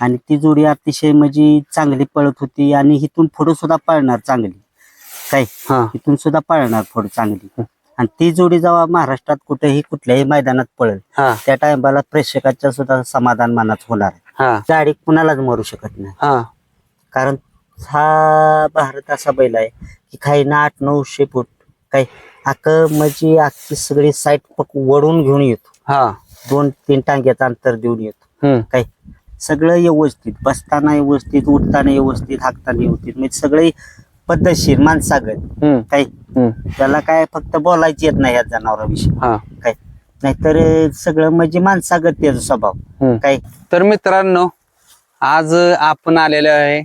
आणि ती जोडी अतिशय म्हणजे चांगली पळत होती आणि इथून पुढे सुद्धा पळणार चांगली. काय? हा. इथून सुद्धा पळणार पुढे चांगली. आणि ती जोडी जेव्हा महाराष्ट्रात कुठेही कुठल्याही मैदानात पळेल हा. त्या टायमाला प्रेक्षकाच्या सुद्धा समाधान मनात होणार आहे. हा. गाडी कुणालाच मरू शकत नाही. हा. कारण हा भारत असा बैल आहे की काही ना आठ नऊशे फूट काही अक म्हणजे अख्खी सगळी साईट पक वडून घेऊन येतो. हा. दोन तीन टांग्याचं अंतर देऊन येतो. हम्म. काही सगळं व्यवस्थित बसताना व्यवस्थित उठताना व्यवस्थित हाकताना व्यवस्थित म्हणजे सगळे पद्धतशीर माणसागत. हम्म. हम्म. त्याला काय फक्त बोलायची येत नाही या जनावराविषयी. हा. काय? नाहीतर सगळं म्हणजे माणसागत त्याचा स्वभाव. हम्म. काय? तर मित्रांनो आज आपण आलेलो आहे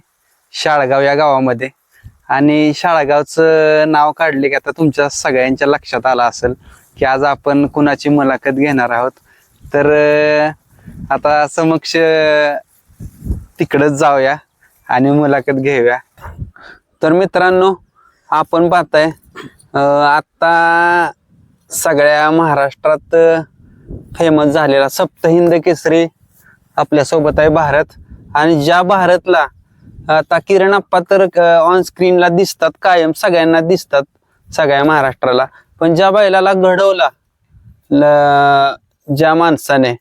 शाळगाव या गावामध्ये. आणि शाळगावचं नाव काढले की आता तुमच्या सगळ्यांच्या लक्षात आलं असेल की आज आपण कुणाची मुलाखत घेणार आहोत. तर अं, आता समक्ष तिकडच जाऊया आणि मुलाखत घेऊया. तर मित्रांनो आपण पाहताय आत्ता आता सगळ्या महाराष्ट्रात फेमस झालेला सप्तहिंद केसरी आपल्यासोबत आहे भारत. आणि ज्या भारतला आता किरण अप्पा तर ऑन स्क्रीनला दिसतात कायम सगळ्यांना दिसतात सगळ्या महाराष्ट्राला. पण ज्या बैलाला घडवला ल- ज्या माणसाने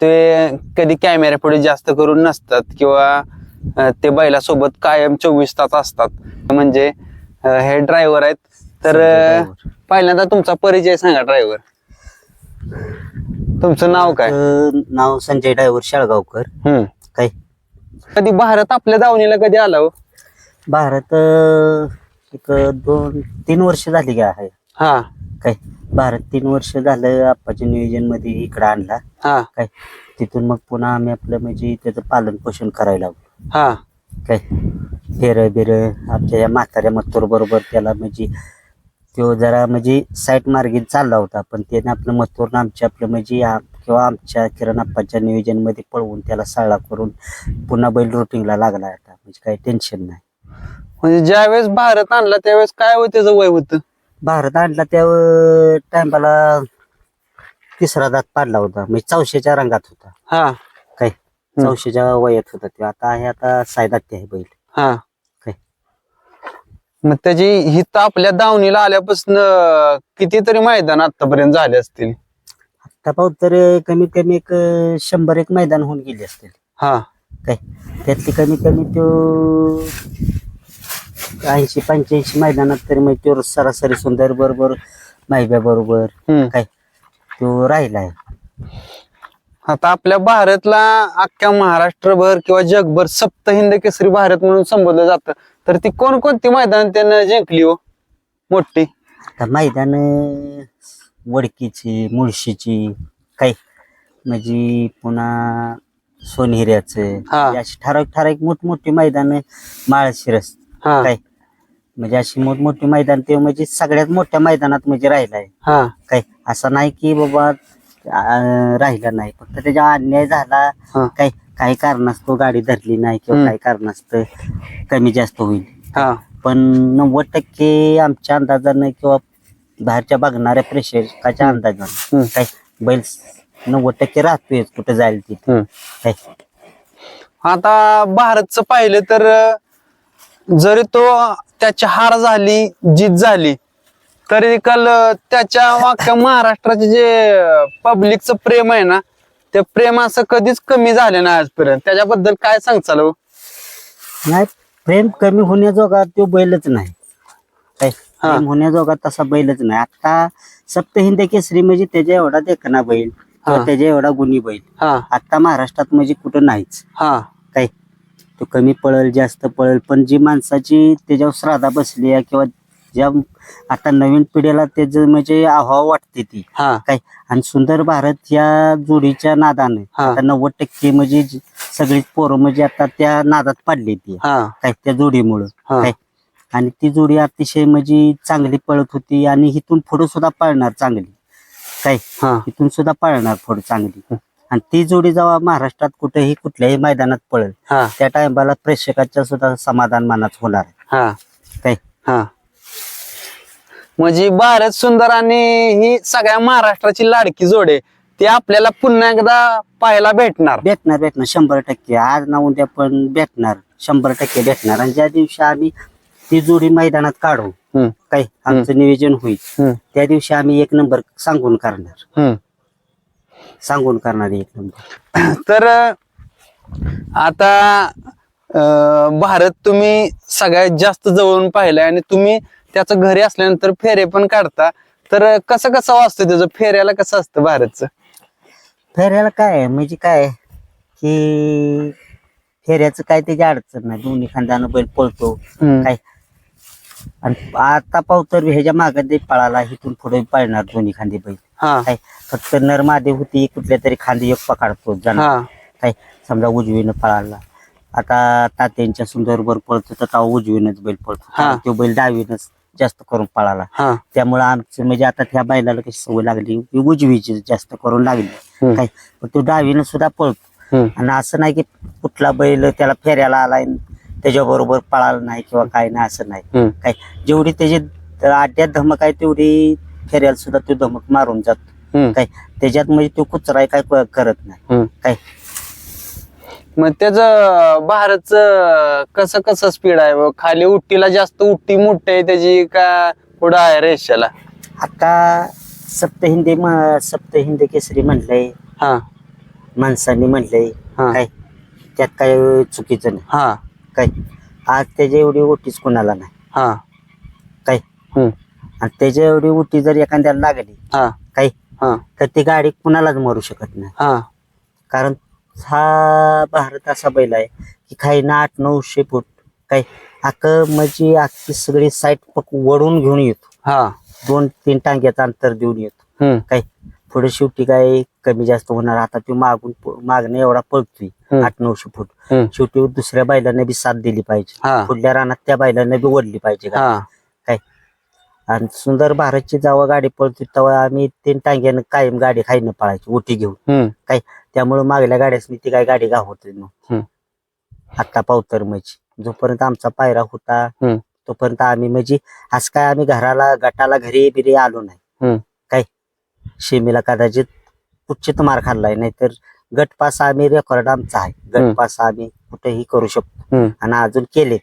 ते कधी कॅमेऱ्या पुढे जास्त करून नसतात किंवा ते बैलासोबत कायम चोवीस तास असतात. म्हणजे हे ड्रायव्हर आहेत. तर. पहिल्यांदा तुमचा परिचय सांगा ड्रायव्हर तुमचं नाव काय? नाव संजय डायव्हर शाळगावकर. हम्म. काय? कधी भारत आपल्या दावणीला कधी आला हो? भारत एक दोन तीन वर्ष झाली आहे. हा. काय भारत तीन वर्ष झालं आप्पाच्या नियोजनमध्ये इकडे आणला. हा. काय तिथून मग पुन्हा आम्ही आपलं म्हणजे त्याचं पालन पोषण करायला लागलो. हा. काय फेर बिर आमच्या या म्हाताऱ्या मत्तूर बरोबर त्याला म्हणजे तो जरा म्हणजे साईट मार्गे चालला होता पण त्याने आपलं मथुर आमच्या आपलं म्हणजे आ- किंवा आमच्या किरण आप्पाच्या नियोजनमध्ये पळवून त्याला साळा करून पुन्हा बैल रुटीनला लागला आता. म्हणजे काही टेन्शन नाही. म्हणजे ज्यावेळेस भारत आणला त्यावेळेस काय होत त्याचं वय होत? भारत आणला त्या टायमाला तिसरा दात पाडला होता. म्हणजे चौशेच्या रंगात होता. हा. काय? चौशेच्या वयात होता तो. आता आहे आता सायदात ते आहे बैल. हा. काय? मग त्याची हित आपल्या दावणीला आल्यापासून कितीतरी मैदान आतापर्यंत झाले असतील? आता पाहू तर कमीत कमी एक शंभर एक मैदान होऊन गेली असतील. हा. काय? त्यातली कमीत कमी तो ऐंशी पंच्याऐंशी मैदानात तरी मग तो सरासरी सुंदर बरोबर माहिब्या बरोबर हम्म. काय? तो राहिलाय. आता आपल्या भारतला अख्ख्या महाराष्ट्रभर किंवा जगभर सप्तहिंद केसरी भारत म्हणून संबोधलं जातं. तर ती कोणकोणती मैदान त्यानं जिंकली हो? मोठी. आता मैदान वडकीची मुळशीची काय? म्हणजे पुन्हा सोनहिऱ्याचं हा. म्हणजे अशी ठराविक ठराविक मोठमोठी मैदान माळशिरस. हा. काय? म्हणजे अशी मोठमोठी मैदान ते म्हणजे सगळ्यात मोठ्या मैदानात म्हणजे राहिलाय. हा. काय? असं नाही की बाबा अं, राहिला नाही. फक्त त्याच्या अन्याय झाला. हा. काही काही कारणास्तव गाडी धरली नाही किंवा हम्म. काही कारणास्तव कमी जास्त होईल. हा. पण नव्वद टक्के आमच्या अंदाजानं किंवा बाहेरच्या बघणाऱ्या प्रेक्षकाच्या. अंदाजानं हम्म. काय? बैल नव्वद टक्के राहतोय कुठे जाईल तिथे. हम्म. काय? आता भारतचं पाहिलं तर अं, जरी तो त्याची हार झाली जीत झाली तरी काल त्याच्या वाक्या महाराष्ट्राचे जे पब्लिकचं प्रेम आहे ना ते प्रेम असं कधीच कमी झालं नाही आजपर्यंत. त्याच्याबद्दल काय सांगचाल हो? नाही प्रेम कमी होण्याजोगा तो बैलच नाही. काय हा. प्रेम होण्याजोगा तसा बैलच नाही. आता सप्तहिंद केसरी म्हणजे त्याच्या एवढा देखना बैल किंवा हा. त्याच्या एवढा गुणी बैल. हा. आता महाराष्ट्रात म्हणजे कुठं नाहीच. हा. तो कमी पळल जास्त पळल. पण जी माणसाची त्याच्यावर श्राद्धा बसली आहे किंवा ज्या आता नवीन पिढीला त्याचं म्हणजे आव्हाव वाटते ती. हा. काय? आणि सुंदर भारत या जोडीच्या नादाने हा. आता नव्वद टक्के म्हणजे जी- सगळीच पोरं म्हणजे आता त्या नादात पडली ती. हा. काय? त्या जोडीमुळं. हा. काय? आणि ती जोडी अतिशय म्हणजे चांगली पळत होती आणि इथून पुढे सुद्धा पळणार चांगली. काय? हा. इथून सुद्धा पळणार पुढे चांगली. आणि ती जोडी जेव्हा महाराष्ट्रात कुठेही कुठल्याही मैदानात पळेल हा. त्या टायमाला प्रेक्षकाच्या सुद्धा समाधान मनात होणार आहे. हा. काय? हा. म्हणजे भारत सुंदर आणि ही सगळ्या महाराष्ट्राची लाडकी जोड आहे ते आपल्याला पुन्हा एकदा पाहायला भेटणार. भेटणार भेटणार शंभर टक्के. आज ना उद्या पण भेटणार शंभर टक्के भेटणार. आणि ज्या दिवशी आम्ही ती जोडी मैदानात काढू हम्म, काय? आमचं नियोजन होईल. हम्म, त्या दिवशी आम्ही एक नंबर सांगून करणार. हम्म. सांगून करणार एक नंबर. तर आता अं, भारत तुम्ही सगळ्यात जास्त जवळून पाहिलंय आणि तुम्ही त्याचं घरी असल्यानंतर फेरे पण काढता. तर कसं कसं वाचतं त्याचं? फेऱ्याला कसं असतं भारतचं? फेऱ्याला काय आहे? म्हणजे काय आहे? की फेऱ्याचं काय त्याची अडचण नाही. दोन्ही खांद्यानं बैल पळतो. हम्म, काय? आणि आता पाहू तर ह्याच्या मागे पळाला इथून पुढे पळणार दोन्ही खांदी बैल. हा. काय फक्त नरमादे होती कुठल्या तरी खांदी एक पकडतो जाणार. हा. काय समजा उजवीनं पळाला. आता तात्यांच्या सुंदरवर पळतो तर तेव्हा उजवीनच बैल पळतो. हा. कारण तो बैल डावीनच जास्त करून पळाला. हा. त्यामुळे आमचं म्हणजे आता त्या बैलाला कशी सवय लागली उजवीची जास्त करून लागली. हम्म. काय पण तो डावीनं सुद्धा पळतो. हम्म, आणि असं नाही की कुठला बैल त्याला फेऱ्याला आलाय त्याच्याबरोबर पळाला नाही किंवा काय नाही असं नाही. काय जेवढी त्याची अड्ड्यात धमक आहे तेवढी फेऱ्याला सुद्धा तो धमक मारून जातो. काय त्याच्यात म्हणजे तो कुचराय काय करत नाही. काय मग त्याचं भारतचं कसं कसं स्पीड आहे? व? खाली उट्टीला जास्त उट्टी मोठी आहे त्याची का पुढं आहे रेषाला? आता सप्तहिंदी सप्तहिंदी केसरी म्हणलंय. हा. माणसांनी म्हणलंय. काय त्यात काय चुकीचं नाही. हा. काय? आज त्याच्या एवढी ओटीच कोणाला नाही. हा. काय? हम्म, आणि त्याच्या एवढी ओटी जर एखाद्याला लागली हा. काय? हा. तर ती गाडी कुणालाच मरू शकत नाही. हा. कारण हा भारत असा बैल आहे की काही ना आठ नऊशे फूट काय? अक म्हणजे अख्खी सगळी साईट पक वडून घेऊन येतो. हा. दोन तीन टांग्याचं अंतर देऊन येतो. हम्म, काय? पुढे शेवटी काय? कमी जास्त होणार. आता तो मागून मागणं एवढा पळतोय. आठ नऊशे फूट. शेवटी दुसऱ्या बैलांना बी साथ दिली पाहिजे. पुढल्या रानात त्या बैलांना बी ओढली पाहिजे काय? आणि सुंदर भारतची जेव्हा गाडी पळते तेव्हा आम्ही तीन टांग्यानं कायम गाडी खाईनं पळायची उठी घेऊन. काय? त्यामुळे मागल्या गाड्यास मी ती काय गाडी गावत. मग. आता पावतर म्हणजे जोपर्यंत आमचा पायरा होता. तोपर्यंत आम्ही म्हणजे आज काय आम्ही घराला गटाला घरी बिरी आलो नाही. काय? शेमीला कदाचित उच्चित मार खाल्लाय नाहीतर गट पास आम्ही रेकॉर्ड आमचा आहे. हम्म. गट पास आम्ही कुठेही करू शकतो. हम्म. आणि अजून केले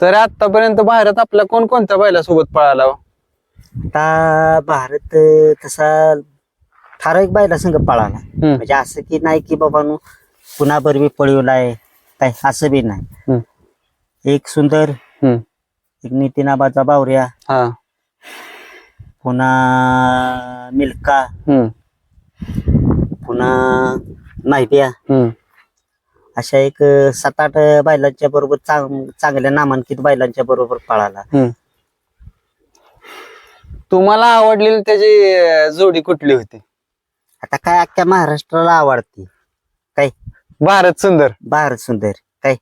तर आतापर्यंत भारत आपल्या कोण कोणत्या बैलासोबत पळाला हो? आता भारत अं, तसा ठराविक बायला संघ पळाला. हम्म, म्हणजे असं की नाही की बाबांनो पुन्हा बरबी पळवलाय काय असं बी नाही. हम्म. एक सुंदर हम्म, एक नितीनाबाचा बावऱ्या. हा. पुन्हा मिल्का हम्म, पुन्हा माहिबिया हम्म, अशा एक अं, सात आठ बैलांच्या बरोबर चांग- चांगल्या नामांकित बैलांच्या बरोबर पळाला. हम्म. तुम्हाला आवडलेली त्याची अं, जोडी कुठली होती? आता काय अख्ख्या महाराष्ट्राला आवडते? भारत सुंदर. भारत सुंदर. काय?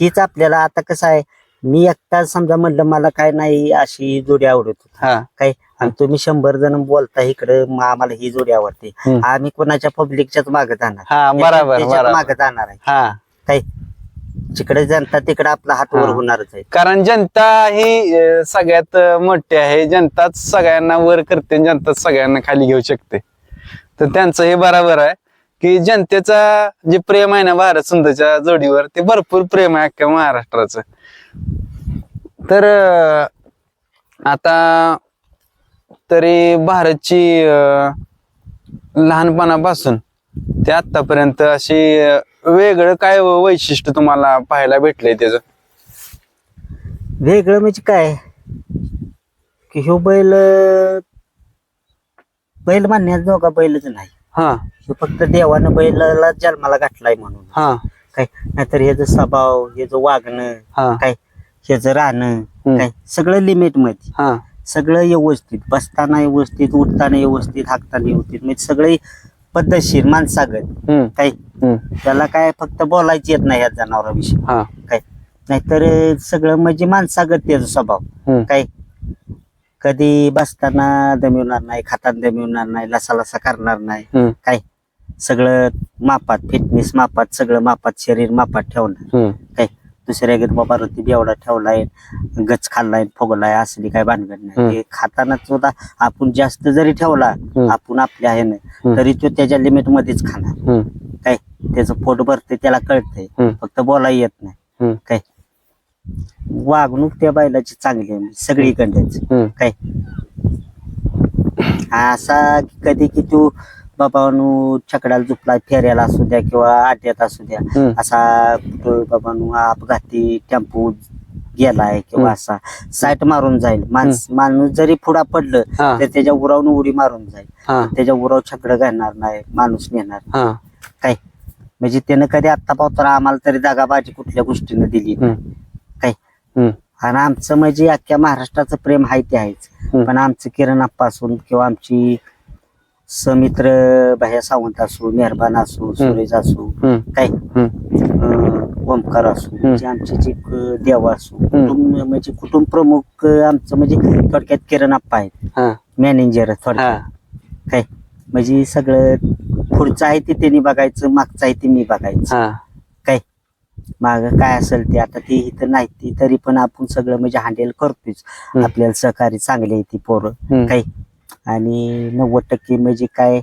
हीच आपल्याला आता कसं आहे मी एकटा समजा म्हणलं मला काय नाही अशी जोडी आवडत होती. हा. काय? आणि तुम्ही शंभर जण बोलता इकडे आम्हाला ही जोडी आवडते. हम्म. आम्ही कोणाच्या पब्लिकच्याच मागे जाणार. हा बराबर मागे जाणार आहे. हा. काय जिकडे जनता तिकडे आपला हात वर हा. होणारच आहे. कारण जनता ही अं, सगळ्यात अं, मोठी आहे. जनताच सगळ्यांना वर करते आणि जनताच सगळ्यांना खाली घेऊ शकते. तर त्यांचं हे बरोबर आहे की जनतेचा जे प्रेम आहे ना भारत सुंदरच्या जोडीवर ते भरपूर प्रेम आहे अख्ख्या महाराष्ट्राचं. तर अं, आता तरी भारतची लहानपणापासून ते आतापर्यंत अशी वेगळं काय वैशिष्ट्य तुम्हाला पाहायला भेटलंय त्याचं? वेगळं म्हणजे काय? की ह्यो बैल बैल मानण्यात जोगा बैलच नाही. हा. ह्यो फक्त देवानं बैलाला जन्माला घातलाय म्हणून. हा. काय? नाहीतर ह्याचं स्वभाव ह्याचं वागणं हा. काय? ह्याचं राहणं. काय? सगळं लिमिटमध्ये. हा. सगळं व्यवस्थित बसताना व्यवस्थित उठताना व्यवस्थित हाकताना व्यवस्थित म्हणजे सगळे पद्धतशीर माणसागत. हम्म, काय? हम्म, त्याला काय फक्त बोलायची येत नाही या जनावराविषयी. हा. काय? नाहीतर सगळं म्हणजे माणसागत त्याचा स्वभाव. हम्म, काय? कधी बसताना दमिवणार नाही खाताना दमिवणार नाही लसा लसा करणार नाही. हम्म, काय? सगळं मापात फिटनेस मापात सगळं मापात शरीर मापात ठेवणार. हम्म, दुसऱ्या बाबा रती बेवडा ठेवलाय गच खाल्लाय फुगलाय असली काय भानगड. नाही ते खाताना सुद्धा आपण जास्त जरी ठेवला. आपण आपल्या ह्यानं हम्म. तरी तो त्याच्या लिमिट मध्येच खाणार काय त्याचं पोट भरते त्याला कळतंय. फक्त बोला येत नाही. काय वागणूक त्या बैलाची चांगली आहे सगळीकडच हम्म. काय असा कधी की तू बाबानू छकडाला झुपला फेऱ्याला असू द्या किंवा आट्यात असू द्या हम्म. असा कुठं बाबानू अपघाती टेम्पो गेलाय किंवा हम्म. असा साईट मारून जाईल माणस माणूस जरी पुढा पडलं हा, तर त्याच्या उरावून उडी मारून जाईल हा, त्याच्या उराव छकडं घालणार नाही माणूस नेणार हा. काय म्हणजे त्यानं कधी आत्ता पावतर आम्हाला तरी दागाबाजी कुठल्या गोष्टीनं दिली. हम्म. काय हम्म. आणि आमचं म्हणजे अख्ख्या महाराष्ट्राचं प्रेम आहे ते आहेच हम्म. पण आमचं किरण असून किंवा आमची समित्र भैया सावंत असू मेहरबान असू सुरेश असू काय? अं, ओमकार असू म्हणजे आमचे जे क- देव असू कुटुंब म्हणजे कुटुंब प्रमुख आमचं म्हणजे थोडक्यात किरण अप्पा आहेत. हा, मॅनेजर थोडक्यात. काय? म्हणजे सगळं पुढचं आहे ते त्यांनी बघायचं मागचं आहे ते मी बघायचं. हा. काय? माग काय असेल ते आता ते इथं नाही ती तरी पण आपण सगळं म्हणजे हँडल करतोच हम्म. आपल्याला सहकारी चांगले आहे ती पोरं. हम्म. काही आणि नव्वद टक्के म्हणजे काय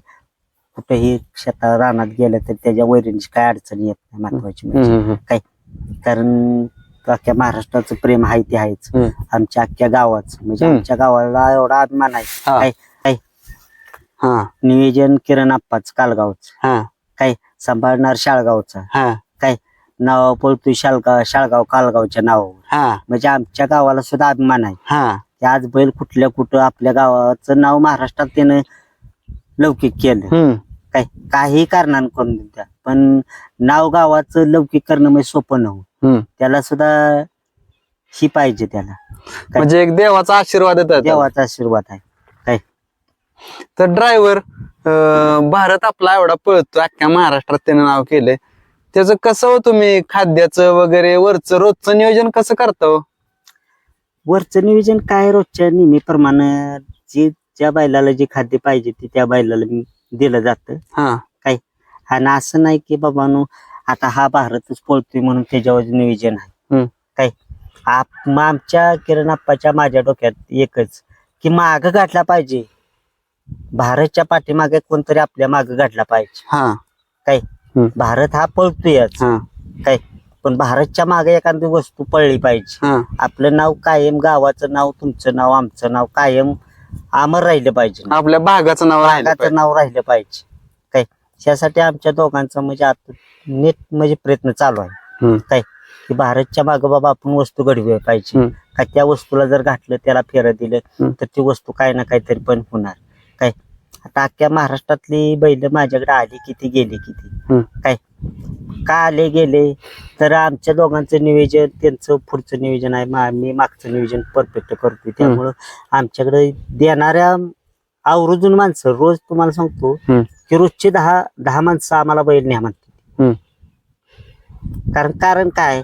कुठेही शेतात रानात गेलं तर त्याच्या वैरणीची काय अडचण येत नाही महत्वाची म्हणजे. हम्म, हम्म, कारण अख्ख्या महाराष्ट्राचं प्रेम आहे ते आहेच. हम्म. आमच्या अख्ख्या गावाचं. म्हणजे हम्म. आमच्या गावाला एवढा अभिमान आहे. हा. काय? काय? हा, नियोजन किरण आप्पाच कालगावच. हा, काय? सांभाळणार शाळगावचा. हा, नाव पळतोय शाळगाव शाळगाव कालगावच्या नावावर. हा, म्हणजे आमच्या गावाला सुद्धा अभिमान आहे. हा. की आज बैल कुठल्या कुठं आपल्या गावाचं नाव महाराष्ट्रात त्यानं लौकिक केलं. हम्म, काय काही कारणानं करून द्या पण नाव गावाचं लौकिक करणं म्हणजे सोपं नव्हतं. हम्म. त्याला सुद्धा ही पाहिजे त्याला. म्हणजे एक देवाचा आशीर्वाद येतात. देवाचा आशीर्वाद आहे. तर ड्रायव्हर भारत आपला एवढा पळतो अख्ख्या महाराष्ट्रात त्याने नाव केलंय. त्याचं कसं हो तुम्ही खाद्याचं वगैरे वरचं रोजचं नियोजन कसं करता हो? वरचं नियोजन काय रोजच्या नेहमीप्रमाणे? जे ज्या बैलाला जे खाद्य पाहिजे ते त्या बैलाला दिलं जातं. हा. आणि असं नाही की बाबांनो आता हा भारतच पळतोय म्हणून त्याच्यावर नियोजन आहे. हम्म. काय? आप- मग आमच्या किरण आप्पाच्या माझ्या डोक्यात एकच की माग गाठला पाहिजे. भारतच्या पाठीमागे कोणतरी आपल्या माग गाठला पाहिजे. हा. भारत हा पळतोयच. हा. काय? पण भारतच्या मागे एखादी वस्तू पळली पाहिजे. हा. आपलं नाव कायम गावाचं नाव तुमचं नाव आमचं नाव कायम अमर राहिलं पाहिजे. आपल्या भागाचं नाव राहिलं भागाचं पाहिजे. नाव राहिलं पाहिजे. काय? त्यासाठी आमच्या दोघांचा म्हणजे आता नीट म्हणजे प्रयत्न चालू आहे. हम्म. काय? की भारतच्या मागं बाबा आपण वस्तू घडवी पाहिजे. हम्म. का त्या वस्तूला जर घातलं त्याला फेरं दिलं हम्म. तर ती वस्तू काय ना काहीतरी पण होणार. काय? आता अख्ख्या महाराष्ट्रातली बैल माझ्याकडे आली किती गेली किती? हम्म. काय? का आले गेले तर आमच्या दोघांचं नियोजन त्यांचं पुढचं नियोजन आहे मा- मी मागचं नियोजन परफेक्ट करतोय त्यामुळं आमच्याकडे देणाऱ्या आवर्जून माणसं रोज तुम्हाला सांगतो हम्म. की रोजचे दहा दहा माणसं आम्हाला बैल न्या म्हणतात हम्म. कारण कारण काय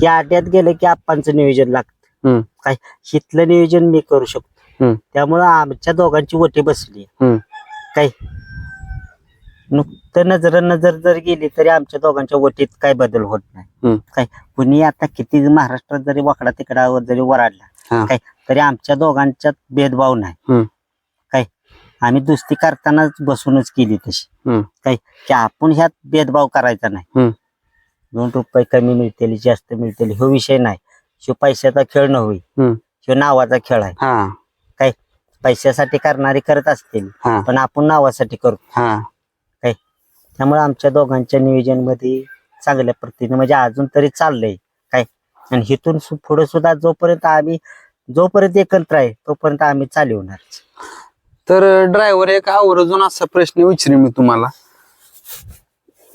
की आड्यात गेलं की आप्पांचं नियोजन लागतं हम्म. काय हिथलं नियोजन मी करू शकतो हम्म. त्यामुळं आमच्या दोघांची वटी बसली हम्म. काय नुकतं नजर नजर जर गेली तरी आमच्या दोघांच्या वटीत काय बदल होत नाही हम्म. काय कुणी आता किती महाराष्ट्रात जरी वाकडा तिकडा जरी हा. वराडला काय तरी आमच्या दोघांच्यात भेदभाव नाही. काय आम्ही दुस्ती करतानाच बसूनच केली तशी हम्म. काय की आपण ह्यात भेदभाव करायचा नाही हम्म. दोन रुपये कमी मिळतील जास्त मिळतील हा विषय नाही शिव पैशाचा खेळ न होई हम्म. शिव नावाचा खेळ आहे हा पैशासाठी करणारे करत असतील हा पण आपण नावासाठी करतो हा त्यामुळे आमच्या दोघांच्या नियोजनमध्ये चांगल्या पद्धतीने म्हणजे अजून तरी चाललंय काय? आणि हिथून सु- पुढे सुद्धा जोपर्यंत आम्ही जोपर्यंत एकत्र आहे तोपर्यंत आम्ही चालवणार तर ड्रायव्हर एक आवर्जून असा प्रश्न विचारे मी तुम्हाला.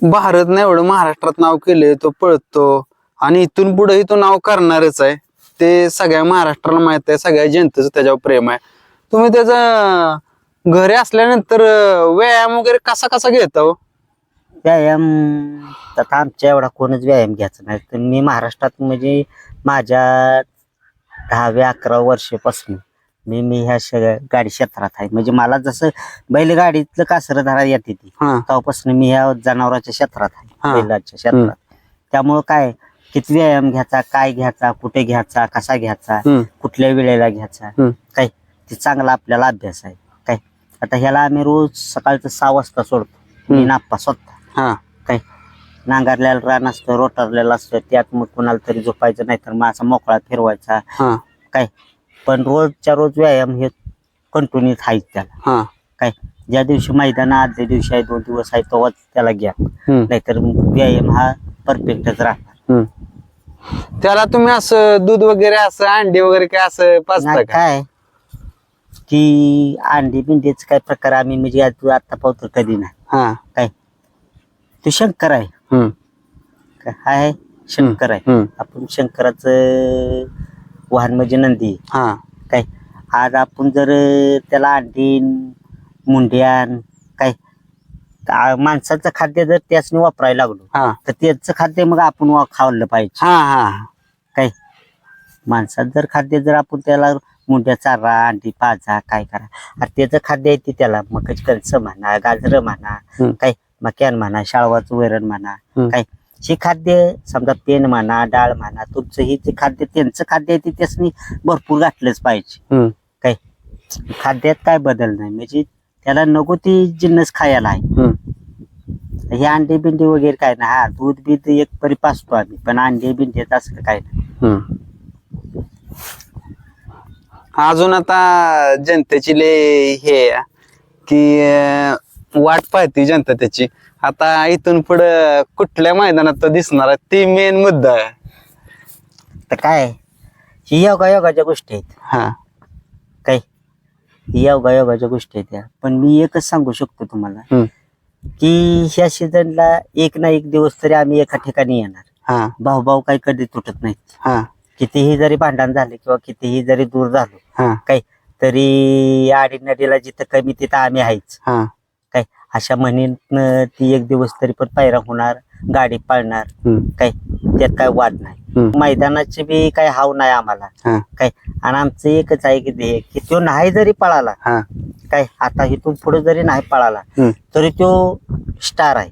भारतने एवढं महाराष्ट्रात नाव केले तो पळतो आणि इथून पुढे तो नाव करणारच आहे. ते सगळ्या महाराष्ट्राला माहीत आहे सगळ्या जनतेचं त्याच्यावर प्रेम आहे. तुम्ही त्याचा घरी असल्यानंतर अं, व्यायाम वगैरे कसा कसा घेता हो? व्यायाम आता आमच्या एवढा कोणच व्यायाम घ्यायचा नाही. तर मी महाराष्ट्रात म्हणजे माझ्या दहाव्या अकरा वर्षापासून मी मी ह्या सगळ्या गाडी क्षेत्रात आहे. म्हणजे मला जसं बैलगाडीतलं कासरं धरा येते ती हा. तेव्हापासून मी ह्या जनावरांच्या क्षेत्रात हा. आहे बैलाच्या क्षेत्रात. त्यामुळं काय किती व्यायाम घ्यायचा काय घ्यायचा कुठे घ्यायचा कसा घ्यायचा हम्म, कुठल्या वेळेला घ्यायचा हम्म. काय ते चांगला आपल्याला अभ्यास आहे काय. आता ह्याला आम्ही रोज सकाळचं सहा वाजता सोडतो. मी हम्म. नाप्पा स्वतः. हा. काय? नांगरलेला रान असतं रोटरलेलं असतं त्यात मग कुणाला तरी झोपायचं नाही तर मग असा मोकळा फिरवायचा. हा. काय? पण रोजच्या रोज व्यायाम हे कंटिन्यू आहेच त्याला. हा. काय? ज्या दिवशी मैदान आदल्या दिवशी आहे दोन दिवस आहे तेव्हाच त्याला घ्या. हम्म, नाहीतर मग व्यायाम हा परफेक्टच राहणार. हम्म. त्याला तुम्ही असं दूध वगैरे असं अंडी वगैरे काय असं पाचता नाही का? काय? की अंडी बिंडीच काय प्रकार आम्ही म्हणजे आज- आता पाहतो कधी नाही. हा. काय? तो शंकर आहे. हम्म, काय आहे शंकर आहे. हम्म, आपण शंकराचं वाहन म्हणजे नंदी. आहे. हा. काय? आज आपण जर त्याला अंडी मुंड्यान काय? आ- माणसाचं खाद्य जर त्याचने वापरायला लागलो हा. तर त्याचं खाद्य मग आपण वा- खाल्लं पाहिजे. हा हा. काय? माणसात जर खाद्य जर आपण त्याला मुंड्या चारा अंडी पाजा काय करा अरे त्याचं खाद्य आहे ते त्याला मग कणसं म्हणा गाजरं म्हणा हम्म. काय? मक्यान म्हणा शाळवाचं वरण म्हणा हम्म. काय? हे खाद्य समजा पेन म्हणा डाळ म्हणा तुमचं हे जे खाद्य त्यांचं खाद्य आहे ते त्यासनी भरपूर घातलंच पाहिजे. हम्म, काय? खाद्यात काय बदल नाही. म्हणजे त्याला नको ती जिन्नस खायला आहे. हम्म, हे अंडे बिंडे वगैरे काय नाही. हा दूध बीध एक परी पाचतो आम्ही. पण अंडे बिंडे असं काय नाही. हम्म. अजून आता जनतेची ले हे आहे की अं, वाट पाहते जनता त्याची. आता इथून पुढं कुठल्या मैदानात तो दिसणार आहे ते मेन मुद्दा आहे. तर काय? ही योगा योगाच्या गोष्टी आहेत. हा. काय? ही योगा योगाच्या गोष्टी आहेत त्या. पण मी एकच सांगू शकतो तुम्हाला हम्म, की ह्या सीझनला एक ना एक दिवस तरी आम्ही एका ठिकाणी येणार. हा. भाऊ भाऊ काही कधी तुटत नाहीत. हा. कितीही जरी भांडण झाले किंवा कितीही जरी दूर झालो हा. काय? तरी आडी नदीला जिथं कमी तिथं आम्ही आहेच. हा. अशा म्हणीनं ती एक दिवस तरी पण पायरा होणार गाडी पाळणार. काय? त्यात काय वाद नाही. मैदानाचे बी काय हाव नाही आम्हाला. काय? आणि आमचं एकच आहे की ध्येय की तो नाही जरी पळाला काय? आता इथून पुढे जरी नाही पळाला तरी तो स्टार आहे.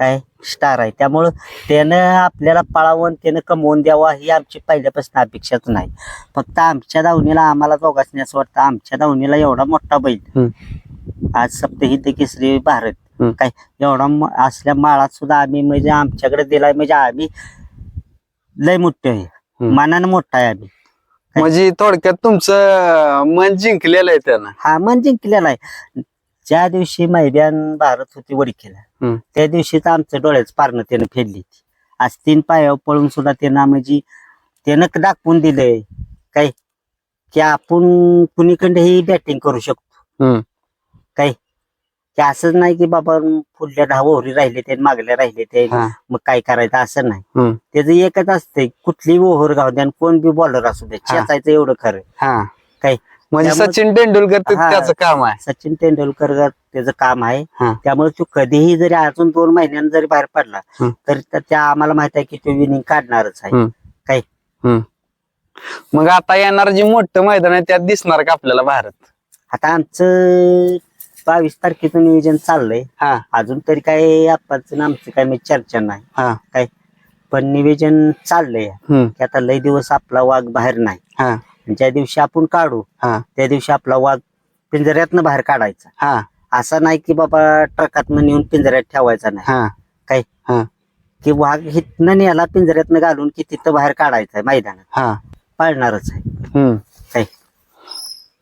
काय? स्टार आहे. त्यामुळं त्यानं आपल्याला पळावून त्यानं कमवून द्यावा ही आमची पहिल्यापासून अपेक्षाच नाही. फक्त आमच्या दावणीला आम्हाला असं वाटतं आमच्या दावणीला एवढा मोठा बैल. आज सप्तहित केसरी भारत. हम्म. काय एवढा म- असल्या माळात सुद्धा आम्ही म्हणजे आमच्याकडे दिलाय म्हणजे आम्ही लय मोठे आहे. हम्म. मनानं मोठा आहे आम्ही. म्हणजे थोडक्यात तुमचं मन जिंकलेलं आहे त्यानं. हा मन जिंकलेला आहे. ज्या दिवशी मैदान भारत होती वडीखेला हम्म, त्या दिवशीच आमचं डोळ्याच पारणं त्यानं फेडली आज तीन पायावर पळून सुद्धा त्यानं म्हणजे त्यानं दाखवून दिलंय काय की आपण कुणीकडे बॅटिंग करू शकतो. हम्म, काय की असंच नाही की बाबा पुढल्या दहा ओव्हरी राहिले ते मागल्या राहिले ते हा मग काय करायचं असं नाही हम्म, त्याचं एकच असतंय कुठली ओव्हर घाऊ द्या आणि कोण बी बॉलर असू दे हा. चेचायचं एवढं खरं हा काय म्हणजे त्यामुळे- सचिन तेंडुलकर ते हा. त्याचं काम आहे सचिन तेंडुलकर ग- त्याचं काम आहे. त्यामुळे तो कधीही जरी अजून दोन महिन्यांनी जरी बाहेर पडला हम्म. तर त्या- त्या आम्हाला माहीत आहे की तो विनिंग काढणारच आहे हम्म. काय. मग आता येणार जे मोठं मैदान आहे त्यात दिसणार का आपल्याला भारत आता आमचं बावीस तारखेचं नियोजन चाललंय. हा. अजून तरी काय आपाचं आमचं काय म्हणजे चर्चा नाही. हा. काय? पण निवेदन चाललंय. हम्म, की आता लय दिवस आपला वाघ बाहेर नाही. हा. आणि ज्या दिवशी आपण काढू हा. त्या दिवशी आपला वाघ पिंजऱ्यातनं बाहेर काढायचा. हा. असं नाही की बाबा ट्रकातनं नेऊन पिंजऱ्यात ठेवायचा नाही. हा. काय? की वाघ हितनं नेला पिंजऱ्यातनं घालून की तिथं बाहेर काढायचं आहे मैदानात. हा. पाळणारच आहे. हम्म.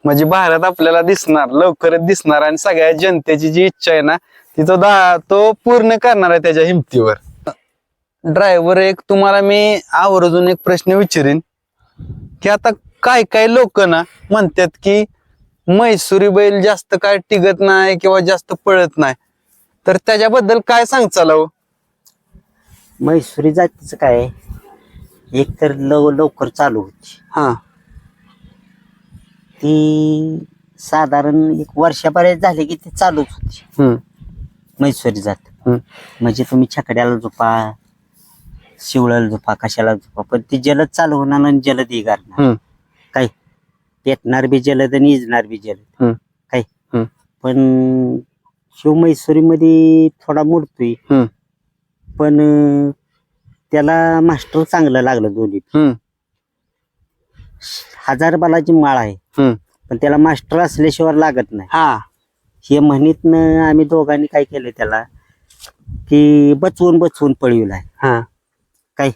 म्हणजे भारत आपल्याला दिसणार लवकरच दिसणार आणि सगळ्या जनतेची जी इच्छा आहे ना ती तो दा तो पूर्ण करणार आहे त्याच्या हिमतीवर. ड्रायव्हर एक तुम्हाला मी आवर्जून एक प्रश्न विचारीन. की आता काय काय लोक ना म्हणतात की मैसुरी बैल जास्त काय टिकत नाही किंवा जास्त पळत नाही. तर त्याच्याबद्दल काय सांगचाल हो? म्हैसुरी जातीचं काय? एक तर लव लवकर चालू होती. हा. ती साधारण एक वर्षापर्यंत झाली की ती चालूच होती. हम्म. म्हैसुरी जात. हम्म. म्हणजे तुम्ही छकड्याला झोपा शिवळाला झोपा कशाला झोपा पण ती जलद चालू होणार आणि जलद इगारणार. हम्म. काय पेटणार बी जलद आणि इजणार बी जलद. काय हम्म. पण शिवमध्ये थोडा मोडतोय. हम्म. पण अं, त्याला मास्टर चांगलं लागलं दोन्ही. हम्म. हजार बालाची माळ आहे. पण त्याला मास्टर असल्याशिवाय लागत नाही. हा. हे म्हणीतनं आम्ही दोघांनी काय केलं त्याला? की बचवून बचवून पळविलाय हा. काय?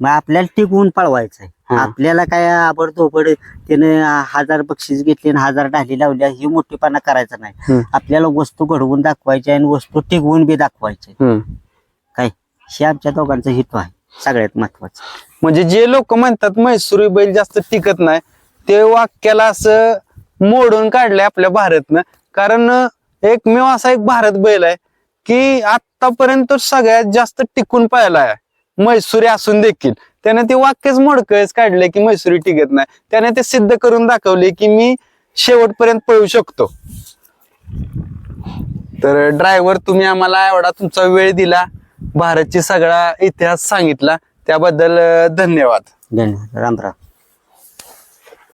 मग आपल्याला टिकवून पळवायचंय. आपल्याला काय आबडधोबड त्याने हजार बक्षीस घेतली आणि हजार ढाली लावल्या ही मोठेपणा करायचा नाही. आपल्याला वस्तू घडवून दाखवायची आणि वस्तू टिकवून बी दाखवायची. काय? हे आमच्या दोघांचं हित आहे. सगळ्यात महत्वाचं. म्हणजे जे लोक म्हणतात म्हैसूरी बैल जास्त टिकत नाही. ते वाक्याला असं मोडून काढलंय आपल्या भारतनं. कारण एकमेव असा एक भारत बैल आहे की आतापर्यंत सगळ्यात जास्त टिकून पाहिला आहे म्हैसुरी असून देखील. त्याने ते वाक्यच मोडकळच काढले की मैसुरी टिकत नाही. त्याने ते सिद्ध करून दाखवले की मी शेवटपर्यंत पळू शकतो. तर ड्रायव्हर तुम्ही आम्हाला एवढा तुमचा वेळ दिला. भारतची सगळा इतिहास सांगितला. त्याबद्दल धन्यवाद. धन्यवाद. राम राम